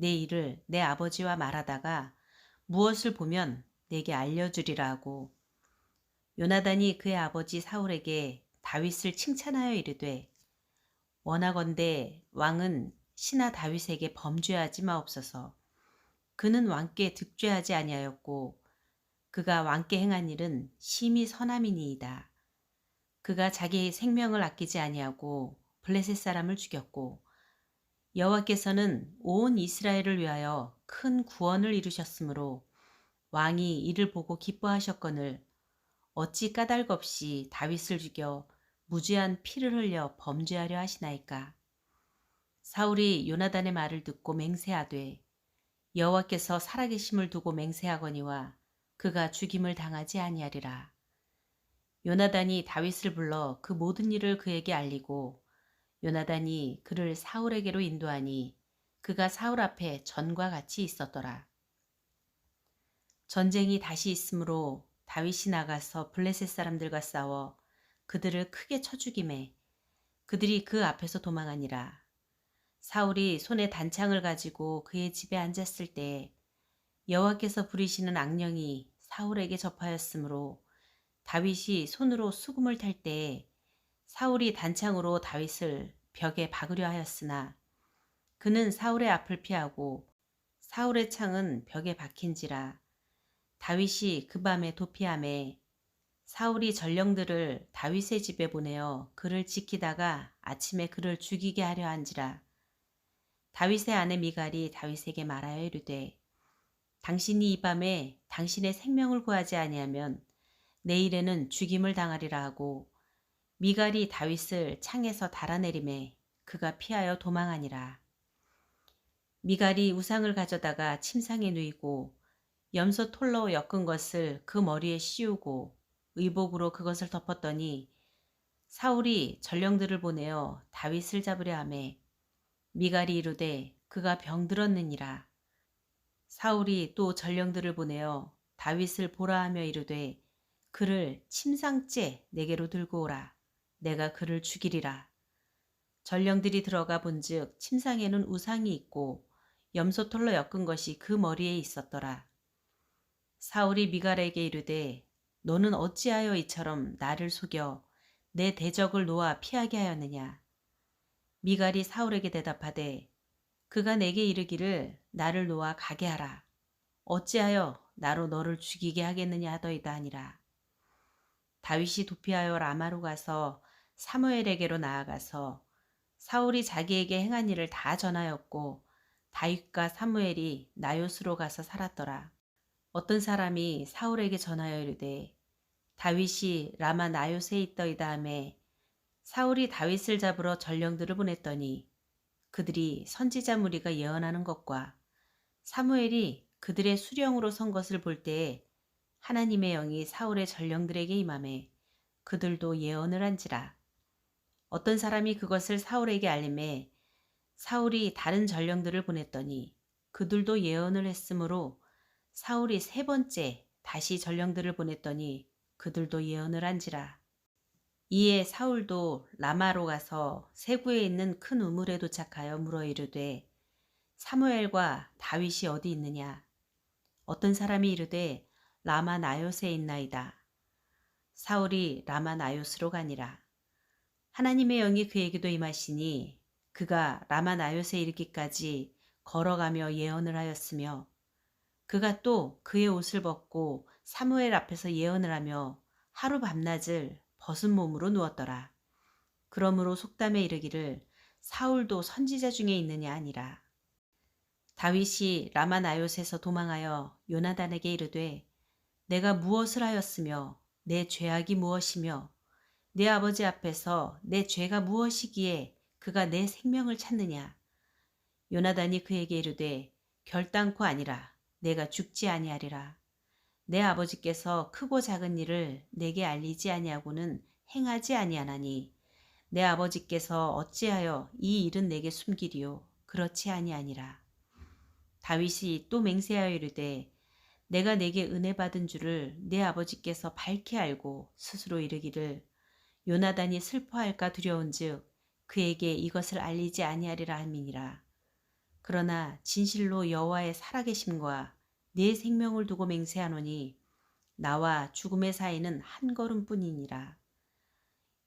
내 일을 내 아버지와 말하다가 무엇을 보면 내게 알려주리라 하고. 요나단이 그의 아버지 사울에게 다윗을 칭찬하여 이르되 원하건대 왕은 신하 다윗에게 범죄하지 마옵소서. 그는 왕께 득죄하지 아니하였고 그가 왕께 행한 일은 심히 선함이니이다. 그가 자기의 생명을 아끼지 아니하고 블레셋 사람을 죽였고 여호와께서는 온 이스라엘을 위하여 큰 구원을 이루셨으므로 왕이 이를 보고 기뻐하셨거늘 어찌 까닭 없이 다윗을 죽여 무죄한 피를 흘려 범죄하려 하시나이까? 사울이 요나단의 말을 듣고 맹세하되 여호와께서 살아계심을 두고 맹세하거니와 그가 죽임을 당하지 아니하리라. 요나단이 다윗을 불러 그 모든 일을 그에게 알리고 요나단이 그를 사울에게로 인도하니 그가 사울 앞에 전과 같이 있었더라. 전쟁이 다시 있으므로 다윗이 나가서 블레셋 사람들과 싸워 그들을 크게 쳐 죽임에 그들이 그 앞에서 도망하니라. 사울이 손에 단창을 가지고 그의 집에 앉았을 때 여호와께서 부리시는 악령이 사울에게 접하였으므로 다윗이 손으로 수금을 탈 때에 사울이 단창으로 다윗을 벽에 박으려 하였으나 그는 사울의 앞을 피하고 사울의 창은 벽에 박힌지라 다윗이 그 밤에 도피함에 사울이 전령들을 다윗의 집에 보내어 그를 지키다가 아침에 그를 죽이게 하려 한지라 다윗의 아내 미갈이 다윗에게 말하여 이르되 당신이 이 밤에 당신의 생명을 구하지 아니하면 내일에는 죽임을 당하리라 하고 미갈이 다윗을 창에서 달아내림에 그가 피하여 도망하니라. 미갈이 우상을 가져다가 침상에 누이고 염소 톨로 엮은 것을 그 머리에 씌우고 의복으로 그것을 덮었더니 사울이 전령들을 보내어 다윗을 잡으려 하매 미갈이 이르되 그가 병들었느니라. 사울이 또 전령들을 보내어 다윗을 보라 하며 이르되 그를 침상째 내게로 들고 오라. 내가 그를 죽이리라. 전령들이 들어가 본즉 침상에는 우상이 있고 염소털로 엮은 것이 그 머리에 있었더라. 사울이 미갈에게 이르되 너는 어찌하여 이처럼 나를 속여 내 대적을 놓아 피하게 하였느냐. 미갈이 사울에게 대답하되 그가 내게 이르기를 나를 놓아 가게 하라. 어찌하여 나로 너를 죽이게 하겠느냐 하더이다 하니라. 다윗이 도피하여 라마로 가서 사무엘에게로 나아가서 사울이 자기에게 행한 일을 다 전하였고 다윗과 사무엘이 나요스로 가서 살았더라. 어떤 사람이 사울에게 전하여 이르되 다윗이 라마 나요스에 있더이다 하매 사울이 다윗을 잡으러 전령들을 보냈더니 그들이 선지자 무리가 예언하는 것과 사무엘이 그들의 수령으로 선 것을 볼 때에 하나님의 영이 사울의 전령들에게 임함에 그들도 예언을 한지라. 어떤 사람이 그것을 사울에게 알림해 사울이 다른 전령들을 보냈더니 그들도 예언을 했으므로 사울이 세 번째 다시 전령들을 보냈더니 그들도 예언을 한지라. 이에 사울도 라마로 가서 세구에 있는 큰 우물에 도착하여 물어 이르되 사무엘과 다윗이 어디 있느냐? 어떤 사람이 이르되 라마 나요스에 있나이다. 사울이 라마 나요스로 가니라. 하나님의 영이 그에게도 임하시니 그가 라마 나요스에 이르기까지 걸어가며 예언을 하였으며 그가 또 그의 옷을 벗고 사무엘 앞에서 예언을 하며 하루 밤낮을 벗은 몸으로 누웠더라. 그러므로 속담에 이르기를 사울도 선지자 중에 있느냐 아니라. 다윗이 라마 나요스에서 도망하여 요나단에게 이르되 내가 무엇을 하였으며 내 죄악이 무엇이며 내 아버지 앞에서 내 죄가 무엇이기에 그가 내 생명을 찾느냐. 요나단이 그에게 이르되 결단코 아니라 내가 죽지 아니하리라. 내 아버지께서 크고 작은 일을 내게 알리지 아니하고는 행하지 아니하나니 내 아버지께서 어찌하여 이 일은 내게 숨기리요 그렇지 아니하니라. 다윗이 또 맹세하여 이르되 내가 내게 은혜 받은 줄을 내 아버지께서 밝히 알고 스스로 이르기를 요나단이 슬퍼할까 두려운즉 그에게 이것을 알리지 아니하리라 함이니라. 그러나 진실로 여호와의 살아계심과 내 생명을 두고 맹세하노니 나와 죽음의 사이는 한 걸음뿐이니라.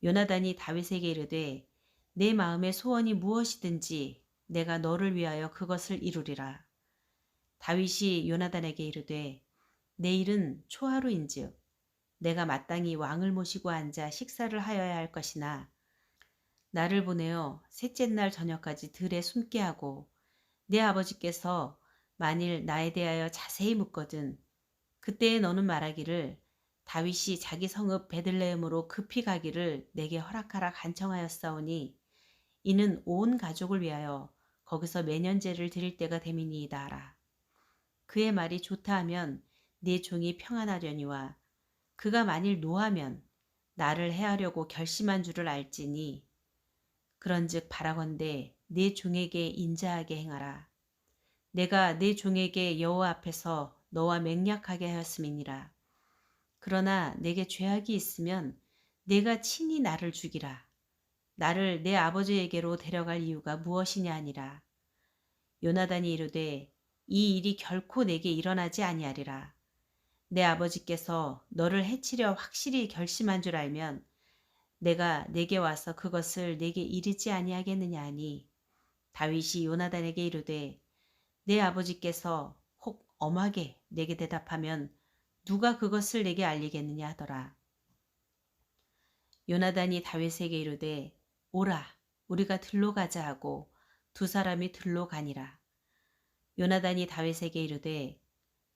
요나단이 다윗에게 이르되 내 마음의 소원이 무엇이든지 내가 너를 위하여 그것을 이루리라. 다윗이 요나단에게 이르되 내일은 초하루인즉 내가 마땅히 왕을 모시고 앉아 식사를 하여야 할 것이나 나를 보내어 셋째 날 저녁까지 들에 숨게 하고 내 아버지께서 만일 나에 대하여 자세히 묻거든 그때에 너는 말하기를 다윗이 자기 성읍 베들레헴으로 급히 가기를 내게 허락하라 간청하였사오니 이는 온 가족을 위하여 거기서 매년제를 드릴 때가 됨이니이다 하라. 그의 말이 좋다 하면 네 종이 평안하려니와 그가 만일 노하면 나를 해하려고 결심한 줄을 알지니 그런즉 바라건대 네 종에게 인자하게 행하라. 내가 네 종에게 여호와 앞에서 너와 맹약하게 하였음이니라. 그러나 내게 죄악이 있으면 내가 친히 나를 죽이라. 나를 내 아버지에게로 데려갈 이유가 무엇이냐 아니라. 요나단이 이르되 이 일이 결코 내게 일어나지 아니하리라. 내 아버지께서 너를 해치려 확실히 결심한 줄 알면 내가 내게 와서 그것을 내게 이르지 아니하겠느냐 하니 다윗이 요나단에게 이르되 내 아버지께서 혹 엄하게 내게 대답하면 누가 그것을 내게 알리겠느냐 하더라. 요나단이 다윗에게 이르되 오라 우리가 들로 가자 하고 두 사람이 들로 가니라. 요나단이 다윗에게 이르되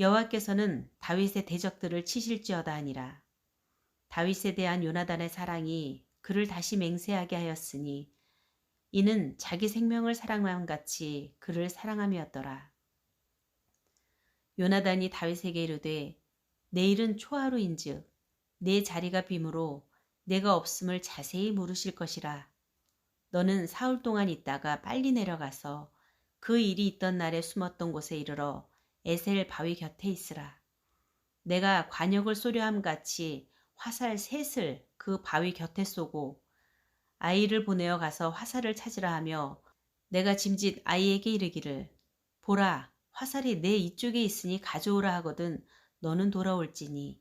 여호와께서는 다윗의 대적들을 치실지어다 하니라 다윗에 대한 요나단의 사랑이 그를 다시 맹세하게 하였으니 이는 자기 생명을 사랑함 같이 그를 사랑함이었더라. 요나단이 다윗에게 이르되 내일은 초하루인즉 내 자리가 빔으로 내가 없음을 자세히 물으실 것이라. 너는 사흘 동안 있다가 빨리 내려가서 그 일이 있던 날에 숨었던 곳에 이르러 에셀 바위 곁에 있으라. 내가 관역을 쏘려함 같이 화살 셋을 그 바위 곁에 쏘고 아이를 보내어 가서 화살을 찾으라 하며 내가 짐짓 아이에게 이르기를 보라 화살이 내 이쪽에 있으니 가져오라 하거든 너는 돌아올지니.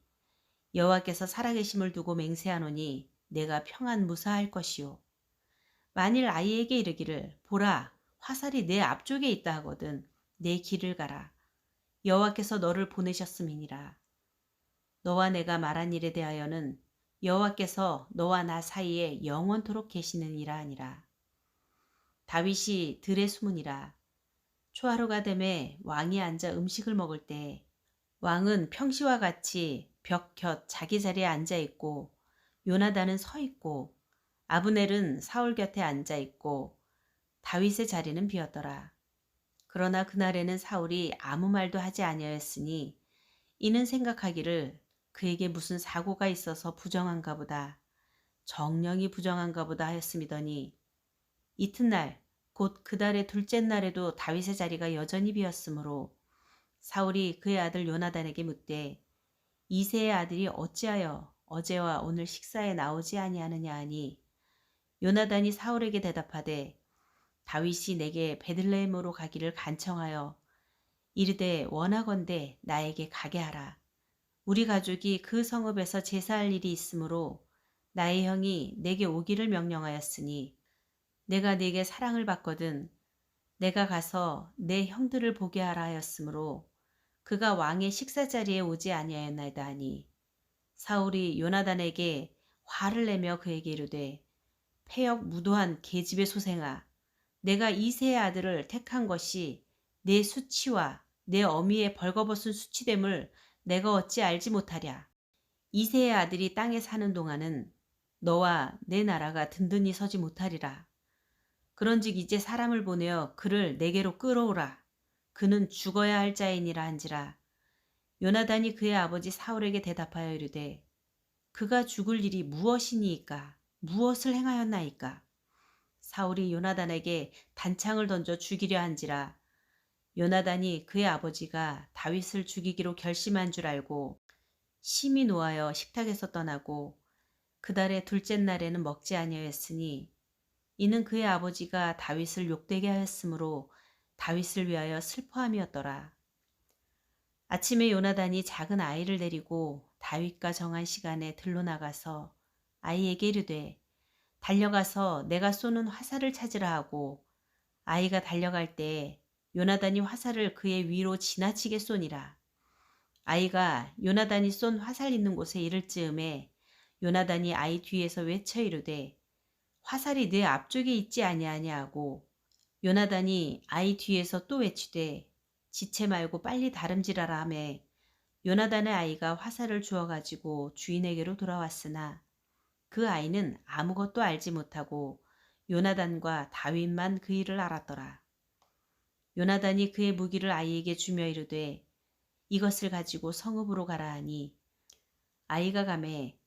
여호와께서 살아계심을 두고 맹세하노니 내가 평안 무사할 것이요. 만일 아이에게 이르기를 보라 화살이 내 앞쪽에 있다 하거든 내 길을 가라 여호와께서 너를 보내셨음이니라. 너와 내가 말한 일에 대하여는 여호와께서 너와 나 사이에 영원토록 계시느니라 하니라. 다윗이 들에 숨으니라. 초하루가 되매 왕이 앉아 음식을 먹을 때 왕은 평시와 같이 벽 곁 자기 자리에 앉아 있고 요나단은 서 있고 아브넬은 사울 곁에 앉아 있고 다윗의 자리는 비었더라. 그러나 그날에는 사울이 아무 말도 하지 아니하였으니 이는 생각하기를 그에게 무슨 사고가 있어서 부정한가 보다 정령이 부정한가 보다 하였음이더니 이튿날 곧 그달의 둘째 날에도 다윗의 자리가 여전히 비었으므로 사울이 그의 아들 요나단에게 묻되 이세의 아들이 어찌하여 어제와 오늘 식사에 나오지 아니하느냐 하니 요나단이 사울에게 대답하되 다윗이 내게 베들레헴으로 가기를 간청하여 이르되 원하건대 나에게 가게 하라. 우리 가족이 그 성읍에서 제사할 일이 있으므로 나의 형이 내게 오기를 명령하였으니 내가 네게 사랑을 받거든 내가 가서 내 형들을 보게 하라 하였으므로 그가 왕의 식사 자리에 오지 아니하였나이다 하니 사울이 요나단에게 화를 내며 그에게 이르되 폐역 무도한 계집의 소생아 내가 이세의 아들을 택한 것이 내 수치와 내 어미의 벌거벗은 수치됨을 내가 어찌 알지 못하랴. 이세의 아들이 땅에 사는 동안은 너와 내 나라가 든든히 서지 못하리라. 그런즉 이제 사람을 보내어 그를 내게로 끌어오라. 그는 죽어야 할 자이니라 한지라. 요나단이 그의 아버지 사울에게 대답하여 이르되 그가 죽을 일이 무엇이니이까 무엇을 행하였나이까 사울이 요나단에게 단창을 던져 죽이려 한지라 요나단이 그의 아버지가 다윗을 죽이기로 결심한 줄 알고 심히 노하여 식탁에서 떠나고 그 달의 둘째 날에는 먹지 아니하였으니 이는 그의 아버지가 다윗을 욕되게 하였으므로 다윗을 위하여 슬퍼함이었더라. 아침에 요나단이 작은 아이를 데리고 다윗과 정한 시간에 들로 나가서 아이에게 이르되 달려가서 내가 쏘는 화살을 찾으라 하고 아이가 달려갈 때 요나단이 화살을 그의 위로 지나치게 쏘니라. 아이가 요나단이 쏜 화살 있는 곳에 이를 즈음에 요나단이 아이 뒤에서 외쳐 이르되 화살이 내 앞쪽에 있지 아니하냐 하고 요나단이 아이 뒤에서 또 외치되 지체 말고 빨리 다름질하라 하매 요나단의 아이가 화살을 주어 가지고 주인에게로 돌아왔으나 그 아이는 아무것도 알지 못하고 요나단과 다윗만 그 일을 알았더라. 요나단이 그의 무기를 아이에게 주며 이르되 이것을 가지고 성읍으로 가라 하니 아이가 가매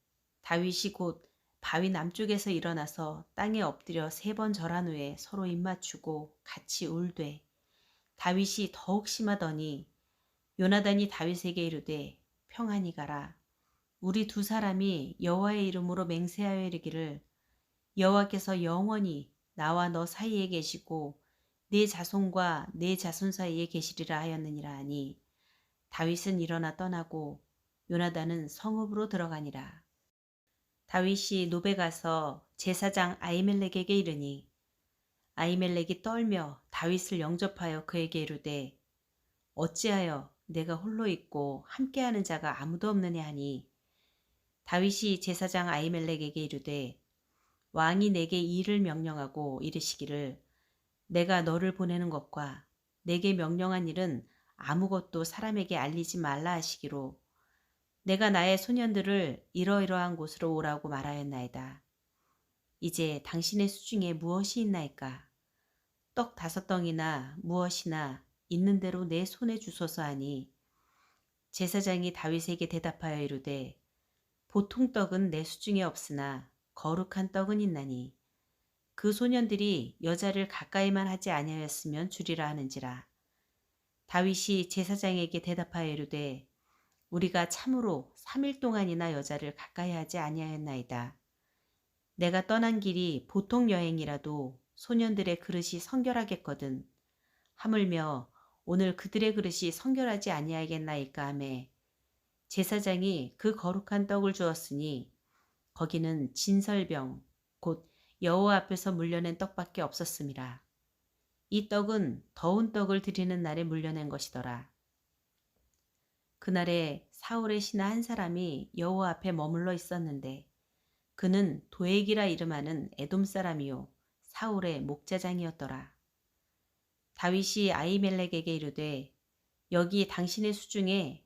다윗이 곧 바위 남쪽에서 일어나서 땅에 엎드려 세 번 절한 후에 서로 입맞추고 같이 울되 다윗이 더욱 심하더니 요나단이 다윗에게 이르되 평안히 가라 우리 두 사람이 여호와의 이름으로 맹세하여 이르기를 여호와께서 영원히 나와 너 사이에 계시고 내 자손과 내 자손 사이에 계시리라 하였느니라 하니 다윗은 일어나 떠나고 요나단은 성읍으로 들어가니라. 다윗이 노베 가서 제사장 아이멜렉에게 이르니 아이멜렉이 떨며 다윗을 영접하여 그에게 이르되 어찌하여 내가 홀로 있고 함께하는 자가 아무도 없느냐 하니 다윗이 제사장 아이멜렉에게 이르되 왕이 내게 일을 명령하고 이르시기를 내가 너를 보내는 것과 내게 명령한 일은 아무것도 사람에게 알리지 말라 하시기로 내가 나의 소년들을 이러이러한 곳으로 오라고 말하였나이다. 이제 당신의 수중에 무엇이 있나이까? 떡 다섯 덩이나 무엇이나 있는 대로 내 손에 주소서 하니 제사장이 다윗에게 대답하여 이르되 보통 떡은 내 수중에 없으나 거룩한 떡은 있나니 그 소년들이 여자를 가까이만 하지 아니하였으면 주리라 하는지라. 다윗이 제사장에게 대답하여 이르되 우리가 참으로 3일 동안이나 여자를 가까이 하지 아니하였나이다. 내가 떠난 길이 보통 여행이라도 소년들의 그릇이 성결하겠거든. 하물며 오늘 그들의 그릇이 성결하지 아니하겠나이까 하매 제사장이 그 거룩한 떡을 주었으니 거기는 진설병 곧 여호와 앞에서 물려낸 떡밖에 없었습니다. 이 떡은 더운 떡을 드리는 날에 물려낸 것이더라. 그날에 사울의 신하 한 사람이 여호와 앞에 머물러 있었는데 그는 도액이라 이름하는 에돔 사람이요 사울의 목자장이었더라. 다윗이 아이멜렉에게 이르되 여기 당신의 수중에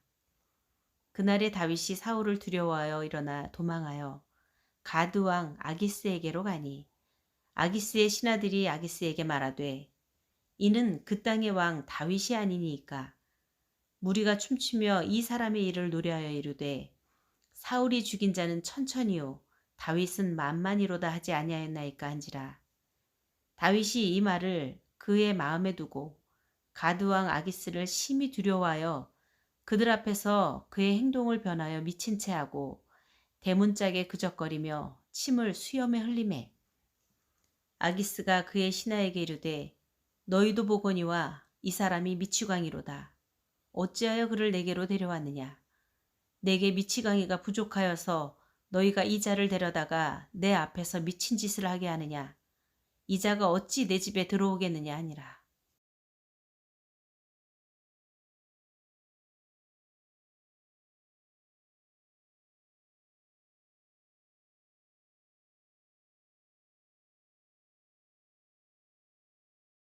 그날에 다윗이 사울을 두려워하여 일어나 도망하여 가드 왕 아기스에게로 가니 아기스의 신하들이 아기스에게 말하되 이는 그 땅의 왕 다윗이 아니니까. 무리가 춤추며 이 사람의 일을 노래하여 이르되 사울이 죽인 자는 천천히요 다윗은 만만이로다 하지 아니하였나이까 한지라. 다윗이 이 말을 그의 마음에 두고 가드 왕 아기스를 심히 두려워하여 그들 앞에서 그의 행동을 변하여 미친 채 하고 대문짝에 그적거리며 침을 수염에 흘리매. 아기스가 그의 신하에게 이르되 너희도 보거니와 이 사람이 미치광이로다. 어찌하여 그를 내게로 데려왔느냐? 내게 미치광이가 부족하여서 너희가 이 자를 데려다가 내 앞에서 미친 짓을 하게 하느냐? 이 자가 어찌 내 집에 들어오겠느냐 하니라